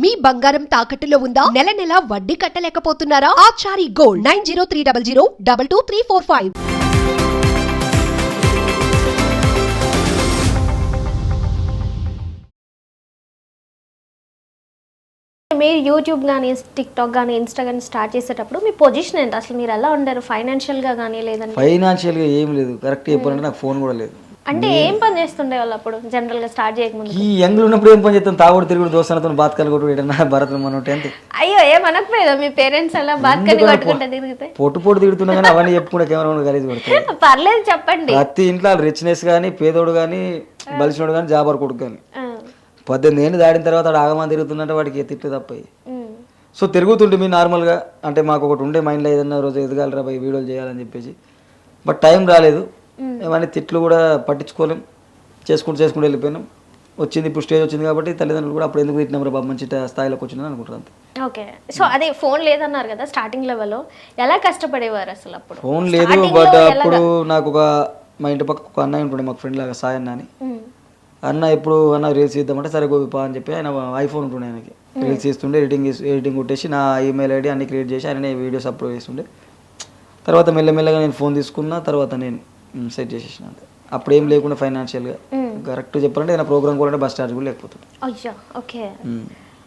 మీ బంగారం తాకట్టులో ఉందా? నెల నెల వడ్డీ కట్టలేకపోతున్నారా? Achari gold nine zero three double zero double two three four five. మీరు యూట్యూబ్ కానీ టిక్టాక్ కానీ ఇన్స్టాగ్రామ్ స్టార్ట్ చేసేటప్పుడు మీ పొజిషన్ ఎంత అసలు మీరు ఎలా ఉండారు? ఫైనాన్షియల్గా కానీ లేదంటే? ఫైనాన్షియల్గా ఏం లేదు. కరెక్ట్ చెప్పాలంటే నాకు ఫోన్ కూడా లేదు. అంటే ఏం పని చేస్తుండే వాళ్ళు అప్పుడు? జనరల్గా స్టార్ట్ చేయకముందు ఈ యంగ్లు ఉన్నప్పుడు ఏం పని చేస్తాం? తాగుడు తిరుగుడు దోస్తానతో బాత్కాలు కొట్టు ఏదన్నా భరతం మనం అంతే. అయ్యో ఏమనకపోయేదా మీ పేరెంట్స్ అలా బాత్కని కొట్టుకుంటే తిరిగితే? పొట్టు పొట్టు తిడుతున్నా కానీ అవన్నీ చెప్పుకుంటే కెమెరా కలిసి పడతాయి పర్లేదు చెప్పండి. ప్రతి ఇంట్లో రిచ్నెస్ కానీ పేదోడు కానీ బలిసినోడు కానీ జాబర్ కొడుకు కానీ పద్దెనిమిది ఏళ్ళు దాడిన తర్వాత వాడు ఆగమని తిరుగుతుందంటే వాడికి తిట్లు తప్పాయి సో తిరుగుతుంటే మీ నార్మల్గా అంటే మాకు ఒకటి ఉండే మైండ్లో ఏదన్నా రోజు ఎదగాలరా పోయి వీడియోలు చేయాలని చెప్పేసి. బట్ టైం రాలేదు. ఏమన్నా తిట్లు కూడా పట్టించుకోలేం. చేసుకుంటూ చేసుకుంటూ వెళ్ళిపోయినాం. వచ్చింది ఇప్పుడు స్టేజ్ వచ్చింది కాబట్టి తల్లిదండ్రులు కూడా అప్పుడు ఎందుకు తిట్టినాం బాబు మంచి స్థాయిలోకి వచ్చిందని అనుకుంటారు అంతే. ఓకే. సో అదే ఫోన్ లేదన్నారు కదా స్టార్టింగ్ లెవెల్లో ఎలా కష్టపడేవారు అసలు అప్పుడు? ఫోన్ లేదు బట్ అప్పుడు నాకు ఒక మా ఇంటి పక్క ఒక అన్నయ్య ఉంటుండే మాకు ఫ్రెండ్ లాగా సాయి అన్న అని. అన్న ఎప్పుడు అన్న రీల్స్ చేద్దామంటే సరే గోపిపా అని చెప్పి ఆయన ఐఫోన్ ఉంటుండే ఆయనకి. రీల్స్ చేస్తుండే ఎడిటింగ్ ఎడిటింగ్ కొట్టేసి నా ఈమెయిల్ ఐడి అన్ని క్రియేట్ చేసి ఆయన వీడియోస్ అప్లోడ్ చేస్తుండే. తర్వాత మెల్లమెల్లగా నేను ఫోన్ తీసుకున్నా తర్వాత నేను సెట్ చేసేసిన అంతే. అప్పుడు ఏం లేకుండా ఫైనాన్షియల్గా కరెక్ట్ చెప్పాలంటే ఏదైనా ప్రోగ్రామ్ కూడా బస్ ఛార్జ్ కూడా లేకపోతుంది. అయ్యా ఓకే.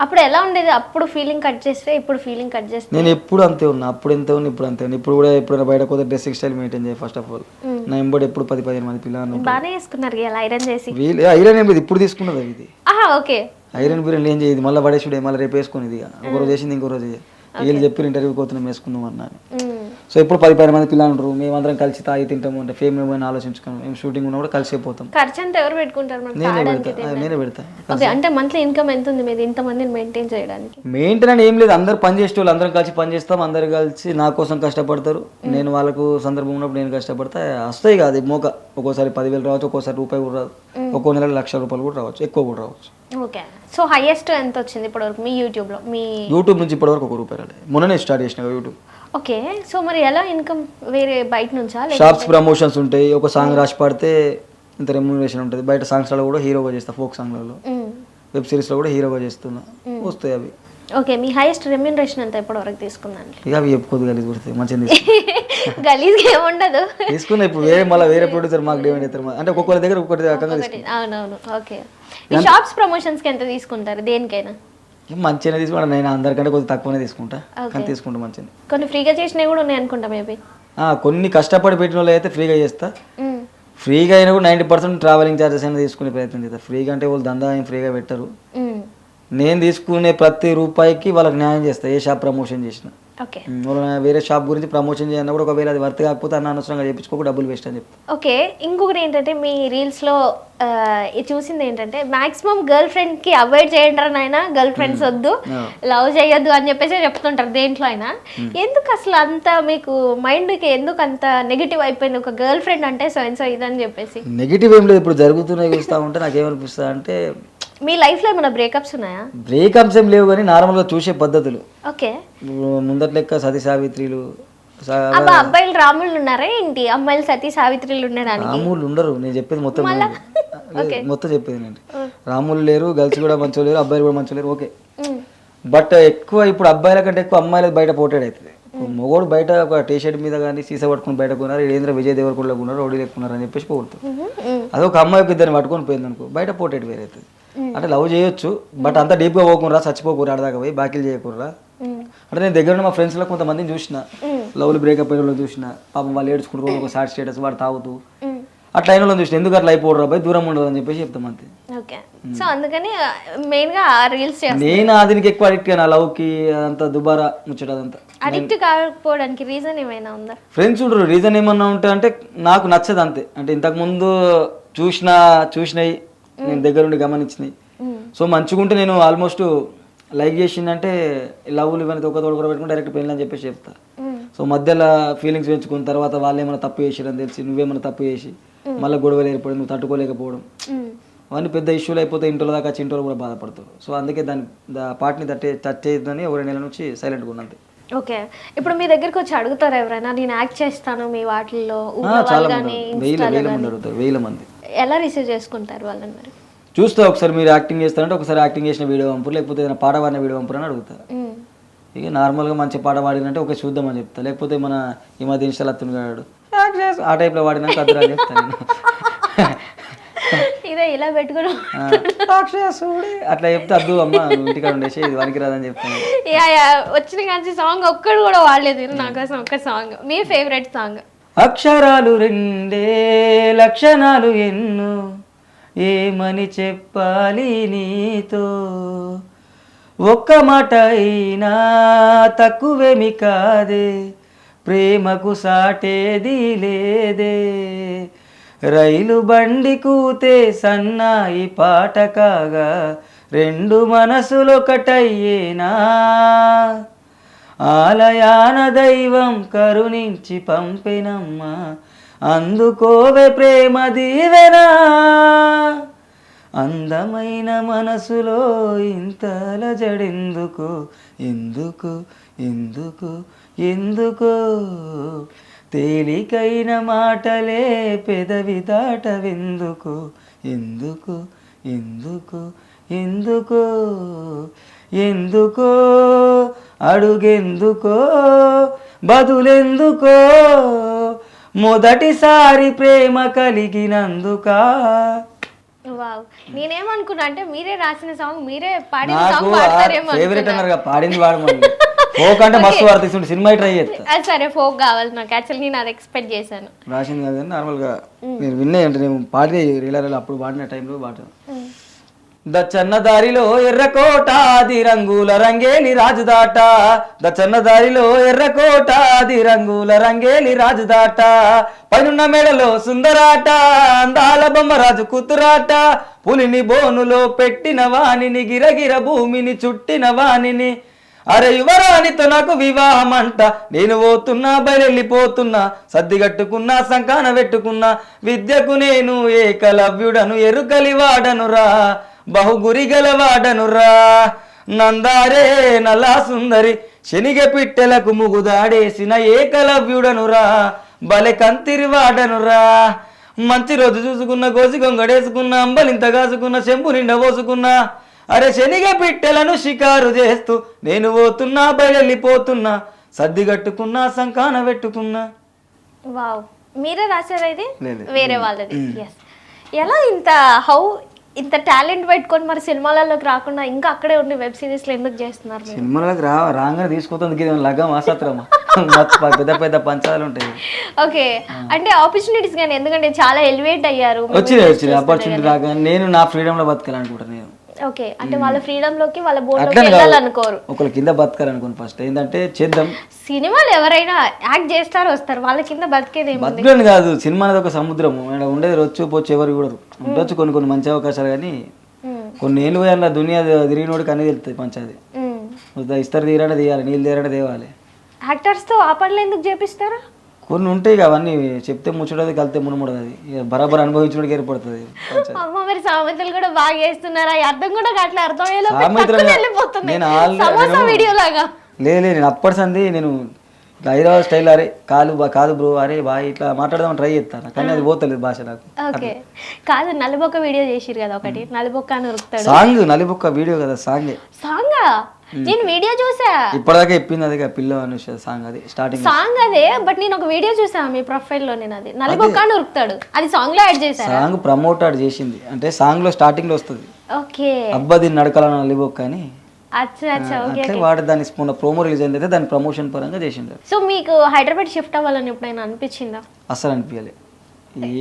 అప్పుడు ఎలా ఉండేది? అప్పుడు ఫీలింగ్ కట్ చేస్తే ఇప్పుడు ఫీలింగ్ కట్ చేస్తే? నేను ఎప్పుడు అంతే ఉన్నా. అప్పుడు ఎంత ఉన్నా ఇప్పుడు అంతే ఉన్నా. ఇప్పుడు కూడా ఎప్పుడైనా బయట పోతే డ్రెస్సింగ్ స్టైల్ మెయింటైన్ చేయాలి ఫస్ట్ ఆఫ్ ఆల్ నా ఎంబడి ఎప్పుడు పది పదిహేను మంది పిల్లలు బాగానే వేసుకున్నారు ఇలా ఐరన్ చేసి. వీళ్ళు ఐరన్ ఏం లేదు. ఇప్పుడు తీసుకున్నది ఇది. ఆహా ఓకే. ఐరన్ బిర్యానీ ఏం చేయదు. మళ్ళీ పడేసుడే మళ్ళీ రేపు వేసుకుని ఇది ఒక రోజు చేసింది ఇంకో రోజు. వీళ్ళు చెప్పి ఇంటర్వ్యూకి పోతున్నాం వేసుకుందాం అన్నా అని. ఉమ్, సో ఇప్పుడు పది పది మంది పిల్లలు ఉంటారు మేమందరం కలిసి తాగి తింటాము అంటే ఫేమ్ ఏమైనా ఆలోచించుకున్నాం మేము షూటింగ్ ఉన్నా కూడా కలిసి పోతాం. ఖర్చు అంతా ఎవరు పెట్టుకుంటారు మనకి నేనే తాగడానికి పెడతా. నేనే పెడతా. ఓకే అంటే మంత్లీ ఇన్కమ్ ఎంత ఉంది మీరు ఇంతమందిని మెయింటైన్ చేయడానికి. మెయింటెనెన్స్ ఏం లేదు. అందరు పని చేసే వాళ్ళు అందరం కలిసి పని చేస్తాం అందరు కలిసి నా కోసం కష్టపడతారు. నేను వాళ్ళకు సందర్భం ఉన్నప్పుడు నేను కష్టపడతా. వస్తాయి కాదు మోక. ఒక్కోసారి పదివేలు రావచ్చు ఒక్కోసారి రూపాయి కూడా రాదు. ఒక్కో నెల లక్ష రూపాయలు కూడా రావచ్చు ఎక్కువ కూడా రావచ్చు. ఓకే. సో హైయెస్ట్ ఎంత వచ్చింది ఇప్పటివరకు? మీ యూట్యూబ్లో మీ యూట్యూబ్ నుంచి ఇప్పటివరకు ఒక రూపాయి రాలేదు మొన్ననే స్టార్ట్ చేసిన యూట్యూబ్ ఓకే సో మరి ఎలా ఇన్కమ్ వేరే బయట నుంచా? షాప్స్ ప్రమోషన్స్ ఉంటాయి. ఒక సాంగ్ రాసి పాడితే ఇంత రెమ్యూనరేషన్ ఉంటుంది. బయట సాంగ్స్లో కూడా హీరోగా చేస్తా ఫోక్ సాంగ్లలో. వెబ్ సిరీస్లో కూడా హీరోగా చేస్తున్నా. వస్తాయి అవి. ఓకే మీ హైయెస్ట్ రెమ్యూనరేషన్ ఎంత ఇప్పటివరకు తీసుకుందండి ఇక అవి చెప్పుకోదు కొడతాయి. మంచిగా తీసుకున్నా గలీజ్గా ఏముండదు తీసుకున్నా ఇప్పుడు వేరే మళ్ళీ వేరే ప్రొడ్యూసర్ మాకు డిమాండ్ అవుతారు అంటే ఒక్కొక్కరి దగ్గర ఒక్కొక్కటి రకంగా ఒకటి అవునవును. ఓకే. ఈ షాప్స్ ప్రమోషన్స్కి ఎంత తీసుకుంటారు? దేనికైనా? మంచిగానే తీసుకుంటా. నేను అందరికంటే కొద్దిగా తక్కువనే తీసుకుంటా. కానీ తీసుకుంటా మంచిగా కొన్ని ఫ్రీగా చేసినవి కూడా ఉన్నాయి అనుకుంటా మేబీ కొన్ని కష్టపడి పెట్టిన వాళ్ళు అయితే ఫ్రీగా చేస్తా. ఫ్రీగా అయినా కూడా నైంటీ పర్సెంట్ ట్రావెలింగ్ ఛార్జెస్ అయినా తీసుకునే ప్రయత్నం చేస్తా. ఫ్రీగా అంటే వాళ్ళు దందా ఏం ఫ్రీగా పెట్టరు. నేను తీసుకునే ప్రతి రూపాయికి వాళ్ళకి న్యాయం చేస్తా. ఏ షాప్ ప్రమోషన్ చేసిన. వేరే షాప్ గురించి ప్రమోషన్ చేయన్నా కూడా ఒకవేళ అది వర్త్ కాకపోతే అన్న అనవసరంగా చేయించుకోక డబ్బులు వేస్ట్ అని చెప్తా. ఓకే. ఇంకొకటి ఏంటంటే మీ రీల్స్లో చూసింది ఏంటంటే మాక్సిమం గర్ల్ ఫ్రెండ్కి అవాయిడ్ చేయండి నాయన? గర్ల్ ఫ్రెండ్స్ వద్దు లవ్ చేయొద్దు అని చెప్పేసి చెప్తుంటారు దేంట్లో అయినా. ఎందుకు అసలు అంత మీకు మైండ్కి ఎందుకు అంత నెగిటివ్ అయిపోయింది? ఒక గర్ల్ ఫ్రెండ్ అంటే సో ఇదని చెప్పేసి. నెగిటివ్ ఏం లేదు ఇప్పుడు జరుగుతున్నాయి చూస్తూ ఉంటే నాకు ఏమనిపిస్తుంది అంటే మీ లైఫ్లో ఏమైనా బ్రేకప్స్ ఉన్నాయా? బ్రేకప్స్ ఏం లేవు కానీ నార్మల్గా చూసే పద్ధతులు. ఓకే. ముందటి లెక్క సతీ సావిత్రిలు అబ్బా అబ్బాయిలు రాములు ఉన్నారా ఏంటి? అమ్మాయిలు సతీ సావిత్రులు ఉండడానికి? రాములు ఉండరు. నేను చెప్పేది మొత్తం మొత్తం చెప్పేది నేను రాములు లేరు గర్ల్స్ కూడా మంచిగా లేరు అబ్బాయిలు కూడా మంచిగా లేరు. ఓకే. బట్ ఎక్కువ ఇప్పుడు అబ్బాయిల కంటే ఎక్కువ అమ్మాయిలు బయట పోటాడు అవుతుంది. మొగోడు బయట ఒక టీ షర్ట్ మీద కానీ సీసా పట్టుకుని బయట కొన్నారు ఏంద్ర విజయ్ దేవరకొండలో ఉన్నారు రౌడీ లేకున్నారు అని చెప్పేసి పోగొడుతారు మ్మ్. అదే ఒక అమ్మాయి ఒక ఇద్దరిని పట్టుకొని పోయింది అనుకో బయట పోటేట్ వేరే అవుతుంది అంటే లవ్ చేయొచ్చు బట్ అంత డీప్గా పోకుండా చచ్చిపోకూరా ఆడదాకా పోయి బాకీలు చేయకూడరా మ్మ్. అంటే నేను దగ్గర ఉన్న మా ఫ్రెండ్స్లో కొంతమందిని చూసిన. లవ్లు బ్రేకప్ అయిన చూసిన. పాపం వాళ్ళు ఏడ్చుకుంటూ ఒక సాడ్ స్టేటస్ వాడు తాగుతూ. అట్లా అయిన వాళ్ళని చూసిన. ఎందుకు అట్లా అయిపోవడం పోయి దూరం ఉండదు అని చెప్పేసి చెప్తాం అంతే. ఓకే. సో అందుకని మెయిన్గా రీల్స్ నేను ఆ దీనికి ఎక్కువ అడిక్ట్ అయినా లవ్కి అదంతా దుబారా ముచ్చట అదంతా. అడిక్ట్ కాకపోవడానికి రీజన్ ఏమైనా ఉందా? ఫ్రెండ్స్ ఉండరు. రీజన్ ఏమన్నా ఉంటే అంటే నాకు నచ్చదు అంతే. అంటే ఇంతకు ముందు చూసిన చూసినాయి నేను దగ్గరుండి గమనించినాయి. సో మంచిగుంటే నేను ఆల్మోస్ట్ లైక్ చేసిందంటే లవ్లు ఇవన్నీ ఒక తోడు కూడా పెట్టుకుని డైరెక్ట్ పెళ్ళి అని చెప్పేసి చెప్తా. సో మధ్యలో ఫీలింగ్స్ పెంచుకున్న తర్వాత వాళ్ళు ఏమైనా తప్పు చేసిరని తెలిసి నువ్వేమైనా తప్పు చేసి మళ్ళీ గొడవలు ఏర్పడి నువ్వు తట్టుకోలేకపోవడం. అవన్నీ పెద్ద ఇష్యూలు అయిపోతే ఇంట్లో దాకా వచ్చి ఇంట్లో కూడా బాధపడతారు. సో అందుకే దాని దా- పార్ట్ని తట్టే టచ్ చేయొద్దని ఒక రెండు నెలల నుంచి సైలెంట్గా ఉన్నంతే ఓకే. ఇప్పుడు మీ దగ్గరికి వచ్చి అడుగుతారు ఎవరైనా నేను యాక్ట్ చేస్తాను మీ వాటిల్లో చాలా మంది. వేల వేల మంది అడుగుతారు. వేల మంది. ఎలా రిసీవ్ చేసుకుంటారు వాళ్ళని మరి? చూస్తా ఒకసారి మీరు యాక్టింగ్ చేస్తారంటే ఒకసారి యాక్టింగ్ చేసిన వీడియో పంపురు లేకపోతే ఏదైనా పాట పాడిన వీడియో పంపురు అని అడుగుతా. మ్మ్. ఇక నార్మల్గా మంచి పాట పాడినంటే ఒక చూద్దామని చెప్తా. లేకపోతే మన ఈ మధ్య ఇన్స్టాల్ అత్తుని గాడు ఆ టైప్లో పాడినాక అద్దరా చెప్తాను. ఇదే ఇలా పెట్టుకుని ఆ, రాక్షసుడే. అట్లా చెప్తే అద్దు అమ్మ ఇంటికాడ ఉండేసి ఇది చెప్తాను యా యా వచ్చిన కానీ సాంగ్ ఒక్కడు కూడా వాడలేదు నా కోసం ఒక్క సాంగ్. మీ ఫేవరెట్ సాంగ్ అక్షరాలు రెండే లక్షణాలు ఎన్నో ఏమని చెప్పాలి నీతో? ఒక్క మాట అయినా తక్కువేమి కాదే ప్రేమకు సాటేది లేదే. రైలు బండి కూతే సన్నాయి పాట కాగా రెండు మనసులొకటయ్యేనా? ఆలయాన దైవం కరుణించి పంపినమ్మా అందుకోవే ప్రేమ దీవెనా? అందమైన మనసులో ఇంతల జడెందుకు? ఎందుకు? ఎందుకు? ఎందుకు? తేలికైన మాటలే పెదవి దాటవెందుకు? ఎందుకు? ఎందుకు? ఎందుకు? ఎందుకో? అడుగెందుకో? బదులెందుకో? మొదటిసారి ప్రేమ కలిగినందుకా? నేనేమనుకున్నా అంటే మీరే రాసిన సాంగ్ మీరే పాడిన సాంగ్ పాడతారేమో ఫేవరెట్. అన్నారు పాడింది వాడమని. ఫోక్ అంటే మస్తు వాడుతుంది సినిమా ట్రై చేస్తా. సరే ఫోక్ కావాలి నాకు. యాక్చువల్లీ నేను అది ఎక్స్పెక్ట్ చేశాను. రాసింది కాదు కానీ నార్మల్గా నేను విన్నే అంటే నేను పాడితే రీలర్ అప్పుడు పాడిన టైంలో పాట దచ్చన్న దారిలో ఎర్రకోట అది రంగుల రంగేలి రాజుదాట దచ్చన్న దారిలో ఎర్రకోట అది రంగుల రంగేలి రాజుదాట పైనున్న మెడలో సుందరాట అందాల బొమ్మ రాజు కూతురాట. పులిని బోనులో పెట్టిన వాణిని గిరగిర భూమిని చుట్టిన వాణిని. అరే యువరాణితో నాకు వివాహం అంట నేను పోతున్నా బయలెళ్ళిపోతున్నా. సర్దిగట్టుకున్నా సంకాన పెట్టుకున్నా. విద్యకు నేను ఏకలవ్యుడను ఎరుకలి వాడనురా. బహుగురి గలవాడనురా నందారే నలా సుందరి శనిగ పిట్టెలకు ముగుదాడేసిన ఏకలవ్యుడనురా. బలె కంతిరి వాడనురా. మంచి రోజు చూసుకున్న గోసి గొంగడేసుకున్న అంబలింత కాసుకున్న చెంపు నిండ పోసుకున్నా. అరే శనిగ పిట్టెలను షికారు చేస్తూ నేను పోతున్నా బయలుపోతున్నా సర్ది కట్టుకున్నా సంకాన పెట్టుకున్నా. వావ్. మీరే రాశారా ఇది? లేదు. వేరే వాళ్ళది. ఎలా ఇంత హౌ ఇంత టాలెంట్ పెట్టుకొని మరి సినిమాలలోకి రాకుండా ఇంకా అక్కడే ఉండి వెబ్ సిరీస్లో ఎందుకు చేస్తున్నారు సినిమాలకు రా రాగానే తీసుకుపోతుంది లగ్గం ఆసత్రమా పెద్ద పెద్ద పంచాలు ఉంటాయి. ఓకే. అంటే ఆపర్చునిటీస్ కానీ ఎందుకంటే చాలా ఎలివేట్ అయ్యారు. వచ్చినాయి వచ్చినాయి. ఆపర్చునిటీ రాగా నేను నా ఫ్రీడంలో బతకాలనుకుంటాను నేను. ఓకే అంటే వాళ్ళ ఫ్రీడమ్లోకి వాళ్ళ కాదు వెళ్ళాలనుకోరు. ఒకళ్ళ కింద బతకాలనుకోను ఫస్ట్ ఏంటంటే చేద్దాం. సినిమాలు ఎవరైనా యాక్ట్ చేస్తారు వస్తారు. వాళ్ళ కింద బతికేదేముంది బతకని కాదు సినిమా అనేది ఒక సముద్రం ఉండేది రొచ్చు పోచ్చు ఎవరు కూడా ఉండొచ్చు కొన్ని కొన్ని మంచి అవకాశాలు కానీ. కొన్ని ఏళ్ళు పోయాల దునియా తిరిగినోడికి తెలుస్తుంది పంచాది మ్మ్. ఇస్తారు తీరాడే తీయాలి నీళ్ళు తీరాడే తేవాలి యాక్టర్స్తో ఆ పనులు ఎందుకు చేపిస్తారు? కొన్ని ఉంటాయి ఇక అవన్నీ చెప్తే ముచ్చడది కలితే మునుముడదు. బరాబర్ అనుభవించడానికి ఏర్పడుతుంది. అమ్మ మరి సామెతలు కూడా బాగా చేస్తున్నారు అర్థం కూడా అట్లా అర్థం నేను వీడియో లాగా లేదు అప్పటి సంది నేను హైదరాబాద్ స్టైల్ అరే బా కాదు బ్రో అరే బాయ్ ఇట్లా మాట్లాడదామని ట్రై చేస్తాను. కానీ అది పోతలేదు భాష నాకు ఓకే కాదు నలుబొక్క వీడియో చేసిరు కదా ఒకటి. నలుబొక్క అని ఉరుకుతాడు. సాంగ్ నలిబొక్క వీడియో కదా సాంగే. సాంగా? నేను వీడియో చూసా. ఇప్పటిదాకా చెప్పింది అది కదా పిల్ల అనుష సాంగ్ అది స్టార్టింగ్ సాంగ్ అదే బట్ నేను ఒక వీడియో చూసా మీ ప్రొఫైల్లో నేను అది. నలుబొక్క అని ఉరుకుతాడు. అది సాంగ్లో యాడ్ చేశారా? సాంగ్ ప్రమోట్ ఆడు చేసింది. అంటే సాంగ్లో స్టార్టింగ్లో వస్తుంది. ఓకే. అబ్బా దీన్ని నడకాలని నలిబొక్క అని. అంటే వాడు దాని మొన్న ప్రోమో రిలీజ్ అయింది అయితే దాని ప్రమోషన్ పరంగా చేసిండు. సో మీకు హైదరాబాద్ షిఫ్ట్ అవ్వాలని ఎప్పుడైనా అనిపించిందా? అస్సలు అనిపించలే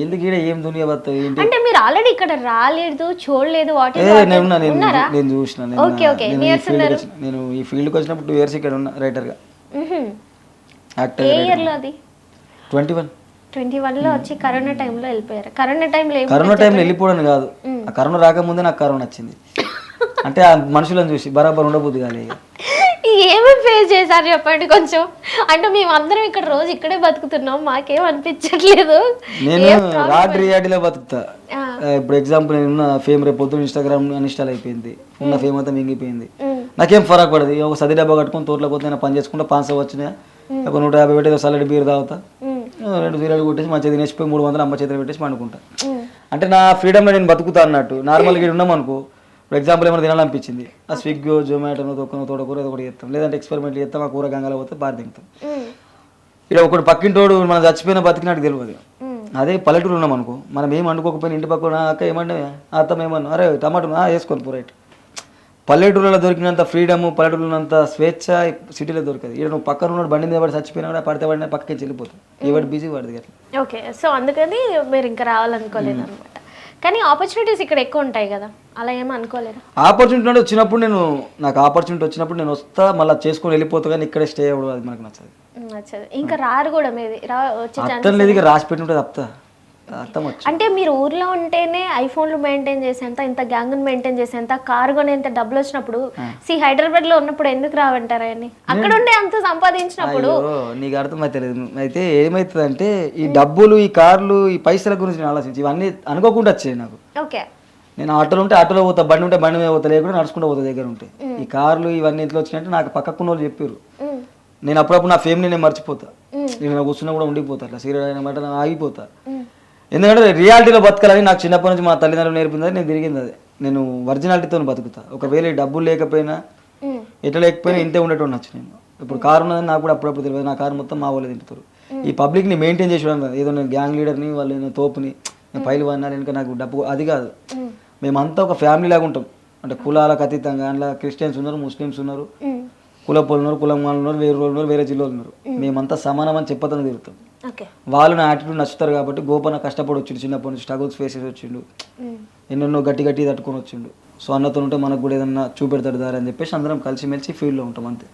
ఏంది గీడ ఏం దునియా బతావు ఏంటి? అంటే మీరు ఆల్రెడీ ఇక్కడ రాలేదు చూడలేదు వాట్ ఏ నేను నేను చూసిన నేను ఓకే ఓకే నేను ఈ ఈ ఫీల్డ్కి వచ్చినప్పుడు టూ ఇయర్స్ ఇక్కడ ఉన్నా రైటర్గా యాక్టర్ ఏ ఇయర్లో అది? లో వచ్చి కరోనా టైంలో వెళ్ళిపోయారు? కరోనా టైంలో కరోనా టైంలో వెళ్ళిపోవడం కాదు. కరోనా రాకముందే నాకు కరోనా వచ్చింది అంటే ఆ మనుషులను చూసి బరాబర్ ఉండబుద్ది ఇక. ఏమేమి ఫేస్ చేశారు చెప్పండి కొంచెం. అంటే మేము అందరం ఇక్కడ రోజు ఇక్కడే బతుకుతున్నాం మాకేం అనిపించట్లేదు. నేను రాడ్ రియాలిటీలో బతుకుతా. ఇప్పుడు ఎగ్జాంపుల్ నేను ఉన్న ఫేమ్ రేపు పొద్దున్న ఇన్స్టాగ్రామ్ అన్ఇన్స్టాల్ అయిపోయింది. ఉన్న ఫేమ్ అంతా మింగిపోయింది. నాకేం ఫరక్ పడదు. ఒక సది డబ్బా కట్టుకొని తోటలో పోతే నేను పని చేసుకుంటా పాన్స్ వచ్చినాయి ఒక నూట యాభై పెట్టి సల్లడి బీర్ తాగుతా. రెండు సీరియల్ కొట్టేసి మంచిగా తినేసిపోయి మూడు వందలు అమ్మ చేతిలో పెట్టేసి పండుకుంటా. అంటే నా ఫ్రీడమ్లో నేను బతుకుతా అన్నట్టు. నార్మల్గా ఉన్నాం అనుకో ఫర్ ఎగ్జాంపుల్ ఏమైనా తినాలనిపించింది? ఆ స్విగ్గో జొమాటోనో తొక్కనో తోటకూర ఏదో ఒకటి చేస్తాం. లేదంటే ఎక్స్పెరిమెంట్ చేస్తాం ఆ కూర గంగలో పోతే బాగా తింటాం. ఇక్కడ ఒకటి పక్కింటోడు మనం చచ్చిపోయిన బతికినట్టు తెలియదు. అదే పల్లెటూరు ఉన్నాం అనుకో మనం ఏం వండుకోకపోయినా ఇంటి పక్కన అక్క ఏమంటే అత్తమ్మ ఏమన్నా అరే టమాటో ఆ, వేసుకొని పూరైట్ పల్లెటూరులో దొరికినంత ఫ్రీడమ్ పల్లెటూరులో ఉన్నంత స్వేచ్ఛ సిటీలో దొరకదు. ఇక్కడ నువ్వు పక్కన ఉన్నాడు బండి మీద పడి చచ్చిపోయినా కూడా పడితే పడినా పక్కకి వెళ్ళిపోతాం. ఎవడు బిజీ అట్లా ఓకే సో అందుకని మీరు ఇంకా రావాలనుకోలేదు కానీ ఆపర్చునిటీస్ ఇక్కడ ఎక్కువ ఉంటాయి కదా. అలా ఏమీ అనుకోలేదా? ఆపర్చునిటీ అంటే వచ్చినప్పుడు నేను నాకు ఆపర్చునిటీ వచ్చినప్పుడు నేను వస్తా మళ్ళీ చేసుకొని వెళ్ళిపోతా కానీ ఇక్కడే స్టే అవ్వడం అది మనకు నచ్చదు. నచ్చదు. ఇంకా రారు కూడా మీది. రా వచ్చే ఛాన్స్ అర్థం లేదు ఇక రాసి పెట్టి ఉంటుంది అత్త అంటే మీరు ఊర్లో ఉంటేనే ఐఫోన్లు మెయింటైన్ చేసేంత ఇంత గ్యాంగ్ మెయింటైన్ చేసేంత కారు కొనేంత డబ్బులు వచ్చినప్పుడు సి హైదరాబాద్లో ఉన్నప్పుడు ఎందుకు రావంటారా అని అక్కడ ఉండే అంత సంపాదించినప్పుడు. నీకు అర్థమైతలేదు అయితే ఏమవుతుందంటే ఈ డబ్బులు ఈ కార్లు ఈ పైసల గురించి నేను ఆలోచించి ఇవన్నీ అనుకోకుండా వచ్చాయి నాకు. ఓకే. నేను ఆటోలో ఉంటే ఆటోలో పోతా బండి ఉంటే బండి మీద పోతా లేకుండా నడుచుకుంటూ పోతా దగ్గర ఉంటే. ఈ కార్లు ఇవన్నీ ఇంట్లో వచ్చినట్టు నాకు పక్కకున్న వాళ్ళు చెప్పారు. నేను అప్పుడప్పుడు నా ఫేమ్ని నేను మర్చిపోతా. నేను కూర్చున్నా కూడా ఉండిపోతా అట్లా సీరియల్ అయిన మాట ఆగిపోతా. ఎందుకంటే రియాలిటీలో బతకాలని నాకు చిన్నప్పటి నుంచి మా తల్లిదండ్రులు నేర్పింది అది నేను తిరిగింది అది. నేను ఒరిజినాలిటీతో బతుకుతా. ఒకవేళ డబ్బులు లేకపోయినా ఎట్లా లేకపోయినా ఇంతే ఉండేటోడు నచ్చు నేను. ఇప్పుడు కారు ఉన్నదని నాకు కూడా అప్పుడప్పుడు తెలియదు. నా కారు మొత్తం మా వాళ్ళు తింటారు. ఈ పబ్లిక్ని మెయింటైన్ చేసి చూడండి ఏదో నేను గ్యాంగ్ లీడర్ని వాళ్ళు నేను తోపుని నేను పైలు వన్నారు ఇంకా నాకు డబ్బు అది కాదు. మేమంతా ఒక ఫ్యామిలీ లాగా ఉంటాం. అంటే కులాలకు అతీతంగా అందులో క్రిస్టియన్స్ ఉన్నారు ముస్లిమ్స్ ఉన్నారు. ఉమ్, కుల పోలు ఉన్నారు కులం వాళ్ళు ఉన్నారు వేరే వాళ్ళు ఉన్నారు వేరే జిల్లాలు ఉన్నారు. మేమంతా సమానం అని చెప్పదని తిరుగుతాం. వాళ్ళు నా యాటిట్యూడ్ నచ్చుతారు కాబట్టి గోపన కష్టపడి వచ్చిండు చిన్నప్పటి నుంచి స్ట్రగుల్స్ ఫేస్ చేసి వచ్చిండు. ఎన్నెన్నో గట్టి గట్టి తట్టుకొని వచ్చిండు. సో అన్నతో ఉంటే మనకు కూడా ఏదన్నా చూపెడతాడు దారి అని చెప్పేసి అందరం కలిసిమెలిసి ఫీల్డ్లో ఉంటాం అంతే.